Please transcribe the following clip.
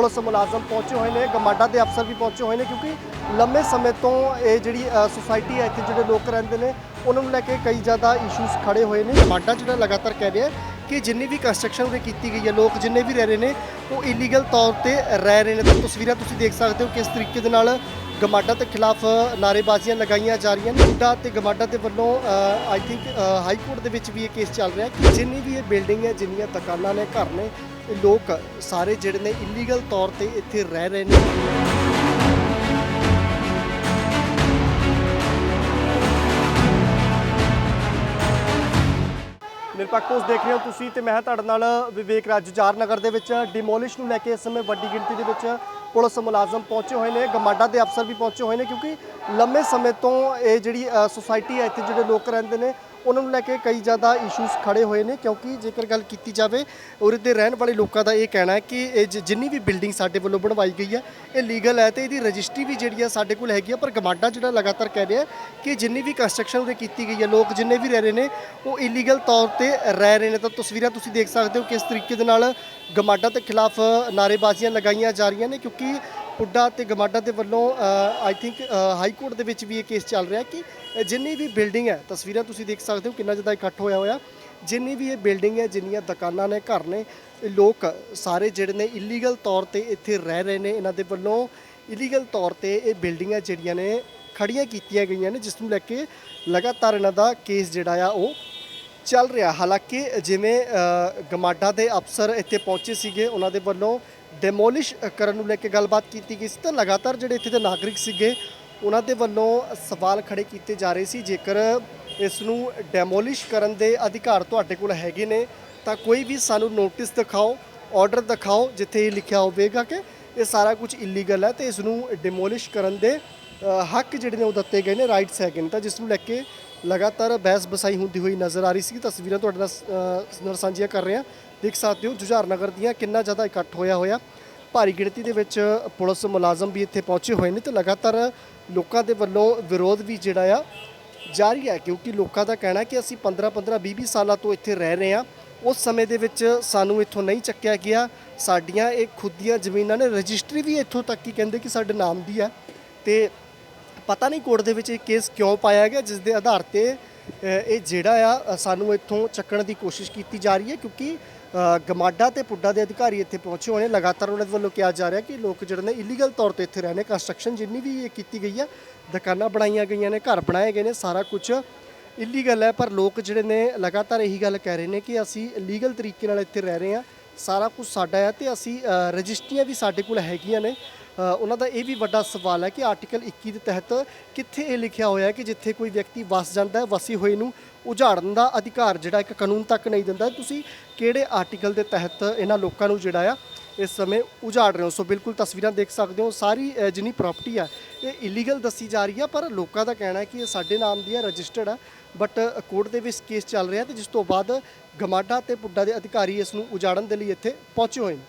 Police ਮੁਲਾਜ਼ਮ ਪਹੁੰਚੇ ਹੋਏ ਨੇ, ਗਮਾਡਾ ਦੇ ਅਫਸਰ ਵੀ ਪਹੁੰਚੇ ਹੋਏ ਨੇ ਕਿਉਂਕਿ ਲੰਮੇ ਸਮੇਂ ਤੋਂ ਇਹ ਜਿਹੜੀ ਸੁਸਾਇਟੀ ਹੈ, ਇੱਥੇ ਜਿਹੜੇ ਲੋਕ ਰਹਿੰਦੇ ਨੇ, ਉਹਨਾਂ ਨੂੰ ਲੈ ਕੇ ਕਈ ਜ਼ਿਆਦਾ ਇਸ਼ੂਸ ਖੜੇ ਹੋਏ ਨੇ। ਗਮਾਡਾ ਜਿਹੜਾ ਲਗਾਤਾਰ ਕਹਿ ਰਿਹਾ ਕਿ ਜਿੰਨੀ ਵੀ ਕੰਸਟਰਕਸ਼ਨ ਉਰੇ ਕੀਤੀ ਗਈ ਹੈ, ਲੋਕ ਜਿੰਨੇ ਵੀ ਰਹਿ ਰਹੇ ਨੇ, ਉਹ ਇਲੀਗਲ ਤੌਰ ਤੇ ਰਹਿ ਰਹੇ ਨੇ। ਤਾਂ ਤਸਵੀਰਾਂ ਤੁਸੀਂ ਦੇਖ ਸਕਦੇ ਹੋ ਕਿਸ ਤਰੀਕੇ ਦੇ ਨਾਲ ਗਮਾਡਾ ਦੇ ਖਿਲਾਫ ਨਾਰੇਬਾਜ਼ੀਆਂ ਲਗਾਈਆਂ ਜਾ ਰਹੀਆਂ ਨੇ। ਹੁੱਡਾ ਤੇ ਗਮਾਡਾ ਦੇ ਵੱਲੋਂ ਆਈ ਥਿੰਕ ਹਾਈ ਕੋਰਟ ਦੇ ਵਿੱਚ ਵੀ ਇਹ ਕੇਸ ਚੱਲ ਰਿਹਾ ਕਿ ਜਿੰਨੀ ਵੀ ਇਹ ਬਿਲਡਿੰਗ ਹੈ, ਜਿੰਨੀਆਂ ਦੁਕਾਨਾਂ ਨੇ, ਘਰ ਨੇ, ਇਹ ਲੋਕ ਸਾਰੇ ਜਿਹੜੇ ਨੇ ਇਲੀਗਲ ਤੌਰ ਤੇ ਇੱਥੇ ਰਹਿ ਰਹੇ ਨੇ। ਨਿਰਪੱਖ ਉਸ ਦੇਖ ਰਹੇ ਹੋ ਤੁਸੀਂ ਤੇ ਮੈਂ ਤੁਹਾਡੇ ਨਾਲ ਵਿਵੇਕ ਰਾਜ। ਜੁਝਾਰ ਨਗਰ ਦੇ ਵਿੱਚ ਡਿਮੋਲਿਸ਼ ਨੂੰ ਲੈ ਕੇ ਇਸ ਸਮੇਂ ਵੱਡੀ ਗਿਣਤੀ ਦੇ ਵਿੱਚ ਪੁਲਿਸ ਮੁਲਾਜ਼ਮ ਪਹੁੰਚੇ ਹੋਏ ਨੇ, ਗਮਾਡਾ ਦੇ ਅਫਸਰ ਵੀ ਪਹੁੰਚੇ ਹੋਏ ਨੇ ਕਿਉਂਕਿ ਲੰਮੇ ਸਮੇਂ ਤੋਂ ਇਹ ਜਿਹੜੀ ਸੁਸਾਇਟੀ ਹੈ, ਇੱਥੇ ਜਿਹੜੇ ਲੋਕ ਰਹਿੰਦੇ ਨੇ ਉਹਨਾਂ ਨੂੰ ਲੈ ਕੇ ਕਈ ਜ਼ਿਆਦਾ ਇਸ਼ੂਸ ਖੜੇ ਹੋਏ ਨੇ ਕਿਉਂਕਿ ਜੇਕਰ ਗੱਲ ਕੀਤੀ ਜਾਵੇ ਉਰੇ ਦੇ ਰਹਿਣ ਵਾਲੇ ਲੋਕਾਂ ਦਾ ਇਹ ਕਹਿਣਾ ਹੈ ਕਿ ਇਹ ਜ- ਜਿੰਨੀ ਵੀ ਬਿਲਡਿੰਗ ਸਾਡੇ ਵੱਲੋਂ ਬਣਵਾਈ ਗਈ ਹੈ, ਇਹ ਲੀਗਲ ਹੈ ਤੇ ਇਹਦੀ ਰਜਿਸਟਰੀ ਵੀ ਜਿਹੜੀ ਹੈ ਸਾਡੇ ਕੋਲ ਹੈਗੀ ਹੈ, ਪਰ ਗਮਾਡਾ ਜਿਹੜਾ ਲਗਾਤਾਰ ਕਹਿ ਰਿਹਾ ਹੈ ਕਿ ਜਿੰਨੀ ਵੀ ਕੰਸਟਰਕਸ਼ਨ ਉਰੇ ਕੀਤੀ ਗਈ ਹੈ, ਲੋਕ ਜਿੰਨੇ ਵੀ ਰਹਿ ਰਹੇ ਨੇ, ਉਹ ਇਲੀਗਲ ਤੌਰ ਤੇ ਰਹਿ ਰਹੇ ਨੇ। ਤਾਂ ਤਸਵੀਰਾਂ ਤੁਸੀਂ ਦੇਖ ਸਕਦੇ ਹੋ ਕਿਸ ਤਰੀਕੇ ਦੇ ਨਾਲ ਗਮਾਡਾ ਦੇ ਖਿਲਾਫ ਨਾਅਰੇਬਾਜ਼ੀਆਂ ਲਗਾਈਆਂ ਜਾ ਰਹੀਆਂ ਨੇ ਕਿਉਂਕਿ ਪੁੱਡਾ ਤੇ ਗਮਾਡਾ ਦੇ ਵੱਲੋਂ ਆਈ ਥਿੰਕ ਹਾਈ ਕੋਰਟ ਦੇ ਵਿੱਚ ਵੀ ਇਹ ਕੇਸ ਚੱਲ ਰਿਹਾ ਕਿ ਜਿੰਨੀ ਵੀ ਬਿਲਡਿੰਗ ਹੈ, ਤਸਵੀਰਾਂ ਤੁਸੀਂ ਦੇਖ ਸਕਦੇ ਹੋ ਕਿੰਨਾ ਜ਼ਿਆਦਾ ਇਕੱਠ ਹੋਇਆ ਹੋਇਆ, ਜਿੰਨੀ ਵੀ ਇਹ ਬਿਲਡਿੰਗ ਹੈ, ਜਿੰਨੀਆਂ ਦੁਕਾਨਾਂ ਨੇ, ਘਰ ਨੇ ਲੋਕ ਸਾਰੇ ਜਿਹੜੇ ਨੇ ਇਲੀਗਲ ਤੌਰ ਤੇ ਇੱਥੇ ਰਹਿ ਰਹੇ ਨੇ, ਇਹਨਾਂ ਦੇ ਵੱਲੋਂ ਇਲੀਗਲ ਤੌਰ ਤੇ ਇਹ ਬਿਲਡਿੰਗਾਂ ਜਿਹੜੀਆਂ ਨੇ ਖੜੀਆਂ ਕੀਤੀਆਂ ਗਈਆਂ ਨੇ, ਜਿਸ ਨੂੰ ਲੈ ਕੇ ਲਗਾਤਾਰ ਇਹਨਾਂ ਦਾ ਕੇਸ ਜਿਹੜਾ ਆ, ਉਹ ਚੱਲ ਰਿਹਾ। ਹਾਲਾਂਕਿ ਜਿਵੇਂ ਗਮਾਡਾ ਦੇ ਅਫਸਰ ਇੱਥੇ ਪਹੁੰਚੇ ਸੀਗੇ, ਉਹਨਾਂ ਦੇ ਵੱਲੋਂ ਡੈਮੋਲਿਸ਼ ਕਰਨ ਨੂੰ ਲੈ ਕੇ ਗੱਲਬਾਤ ਕੀਤੀ ਗਈ ਸੀ ਤਾਂ ਲਗਾਤਾਰ ਜਿਹੜੇ ਇੱਥੇ ਦੇ ਨਾਗਰਿਕ ਸੀਗੇ, ਉਹਨਾਂ ਦੇ ਵੱਲੋਂ ਸਵਾਲ ਖੜੇ ਕੀਤੇ ਜਾ ਰਹੇ ਸੀ। ਜੇਕਰ ਇਸ ਨੂੰ ਡੈਮੋਲਿਸ਼ ਕਰਨ ਦੇ ਅਧਿਕਾਰ ਤੁਹਾਡੇ ਕੋਲ ਹੈਗੇ ਨੇ, ਤਾਂ ਕੋਈ ਵੀ ਸਾਨੂੰ ਨੋਟਿਸ ਦਿਖਾਓ ਆਰਡਰ ਦਿਖਾਓ, ਜਿੱਥੇ ਇਹ ਲਿਖਿਆ ਹੋਵੇਗਾ ਕਿ ਇਹ ਸਾਰਾ ਕੁਝ ਇਲੀਗਲ ਹੈ ਤੇ ਇਸ ਨੂੰ ਡਿਮੋਲਿਸ਼ ਕਰਨ ਦੇ ਹੱਕ ਜਿਹੜੇ ਨੇ ਉਹ ਦਿੱਤੇ ਗਏ ਨੇ ਰਾਈਟਸ ਹੈਗੇ ਨੇ। ਤਾਂ ਜਿਸ ਨੂੰ ਲੈ ਕੇ ਲਗਾਤਾਰ ਬਹਿਸ ਬਸਾਈ ਹੁੰਦੀ ਹੋਈ ਨਜ਼ਰ ਆ ਰਹੀ ਸੀ। ਤਸਵੀਰਾਂ ਤੁਹਾਡੇ ਨਾਲ ਸਾਂਝੀਆਂ ਕਰ ਰਹੇ ਹਾਂ। ਦੇਖ ਸਕਦੇ ਹੋ, ਜੁਝਾਰ ਨਗਰ ਦੀਆਂ ਕਿੰਨਾ ਜ਼ਿਆਦਾ ਇਕੱਠ ਹੋਇਆ ਹੋਇਆ। ਭਾਰੀ ਗਿਣਤੀ ਦੇ ਵਿੱਚ ਪੁਲਿਸ ਮੁਲਾਜ਼ਮ ਵੀ ਇੱਥੇ ਪਹੁੰਚੇ ਹੋਏ ਨੇ ਤੇ ਲਗਾਤਾਰ ਲੋਕਾਂ ਦੇ ਵੱਲੋਂ ਵਿਰੋਧ ਵੀ ਜਿਹੜਾ ਆ, ਜਾਰੀ ਹੈ। ਕਿਉਂਕਿ ਲੋਕਾਂ ਦਾ ਕਹਿਣਾ ਕਿ ਅਸੀਂ 15 15 20 20 ਸਾਲਾਂ ਤੋਂ ਇੱਥੇ ਰਹਿ ਰਹੇ ਹਾਂ। ਉਸ ਸਮੇਂ ਦੇ ਵਿੱਚ ਸਾਨੂੰ ਇੱਥੋਂ ਨਹੀਂ ਚੱਕਿਆ ਗਿਆ। ਸਾਡੀਆਂ ਇਹ ਖੁਦ ਦੀਆਂ ਜ਼ਮੀਨਾਂ ਨੇ। ਰਜਿਸਟਰੀ ਵੀ ਇੱਥੋਂ ਤੱਕ ਹੀ ਕਹਿੰਦੇ ਕਿ ਸਾਡੇ ਨਾਮ ਦੀ ਹੈ। ਤੇ ਪਤਾ ਨਹੀਂ ਕੋਰਟ ਦੇ ਵਿੱਚ ਇਹ ਕੇਸ ਕਿਉਂ ਪਾਇਆ ਗਿਆ ਜਿਸ ਦੇ ਆਧਾਰ ਤੇ ਇਹ ਜਿਹੜਾ ਆ ਸਾਨੂੰ ਇੱਥੋਂ ਚੱਕਣ ਦੀ ਕੋਸ਼ਿਸ਼ ਕੀਤੀ ਜਾ ਰਹੀ ਹੈ ਕਿਉਂਕਿ ਅ, ਗਮਾਡਾ ਤੇ ਪੁੱਡਾ ਦੇ ਅਧਿਕਾਰੀ ਇੱਥੇ ਪਹੁੰਚੇ ਹੋਏ ਨੇ। ਲਗਾਤਾਰ ਉਹਨਾਂ ਦੇ ਵੱਲੋਂ ਕਿਹਾ ਜਾ ਰਿਹਾ ਕਿ ਲੋਕ ਜਿਹੜੇ ਨੇ ਇਲੀਗਲ ਤੌਰ ਤੇ ਇੱਥੇ ਰਹਿਣੇ ਕੰਸਟਰਕਸ਼ਨ ਜਿੰਨੀ ਵੀ ਇਹ ਕੀਤੀ ਗਈ ਹੈ ਦੁਕਾਨਾਂ ਬਣਾਈਆਂ ਗਈਆਂ ਨੇ ਘਰ ਬਣਾਏ ਗਏ ਨੇ ਸਾਰਾ ਕੁਝ ਇਲੀਗਲ ਹੈ। ਪਰ ਲੋਕ ਜਿਹੜੇ ਨੇ ਲਗਾਤਾਰ ਇਹੀ ਗੱਲ ਕਹਿ ਰਹੇ ਨੇ ਕਿ ਅਸੀਂ ਲੀਗਲ ਤਰੀਕੇ ਨਾਲ ਇੱਥੇ ਰਹਿ ਰਹੇ ਹਾਂ। ਸਾਰਾ ਕੁਝ ਸਾਡਾ ਹੈ ਤੇ ਅਸੀਂ ਰਜਿਸਟਰੀਆਂ ਵੀ ਸਾਡੇ ਕੋਲ ਹੈਗੀਆਂ ਨੇ। ਉਹਨਾਂ ਦਾ ਇਹ ਵੀ ਵੱਡਾ ਸਵਾਲ ਹੈ ਕਿ ਆਰਟੀਕਲ 21 ਦੇ ਤਹਿਤ ਕਿੱਥੇ ਇਹ ਲਿਖਿਆ ਹੋਇਆ ਹੈ ਕਿ ਜਿੱਥੇ ਕੋਈ ਵਿਅਕਤੀ ਵਸ ਜਾਂਦਾ ਹੈ, ਵਸੀ ਹੋਏ ਨੂੰ ਉਜਾੜਨ ਦਾ ਅਧਿਕਾਰ ਜਿਹੜਾ ਇੱਕ ਕਾਨੂੰਨ ਤੱਕ ਨਹੀਂ ਦਿੰਦਾ ਤੁਸੀਂ ਕਿਹੜੇ ਆਰਟੀਕਲ ਦੇ ਤਹਿਤ ਇਹਨਾਂ ਲੋਕਾਂ ਨੂੰ ਜਿਹੜਾ ਆ, ਇਸ ਸਮੇਂ ਉਜਾੜ ਰਹੇ ਹੋ? ਸੋ ਬਿਲਕੁਲ ਤਸਵੀਰਾਂ ਦੇਖ ਸਕਦੇ ਹੋ। ਸਾਰੀ ਜਿੰਨੀ ਪ੍ਰਾਪਰਟੀ ਆ, ਇਹ ਇਲੀਗਲ ਦੱਸੀ ਜਾ ਰਹੀ ਆ, ਪਰ ਲੋਕਾਂ ਦਾ ਕਹਿਣਾ ਹੈ ਕਿ ਇਹ ਸਾਡੇ ਨਾਮ ਦੀ ਹੈ ਰਜਿਸਟਰਡ ਆ। ਬਟ ਕੋਰਟ ਦੇ ਵਿੱਚ ਕੇਸ ਚੱਲ ਰਿਹਾ ਤੇ ਜਿਸ ਤੋਂ ਬਾਅਦ ਗਮਾਡਾ ਤੇ ਪੁੱਡਾ ਦੇ ਅਧਿਕਾਰੀ ਇਸ ਨੂੰ ਉਜਾੜਨ ਦੇ ਲਈ ਇੱਥੇ ਪਹੁੰਚੇ ਹੋਏ ਨੇ।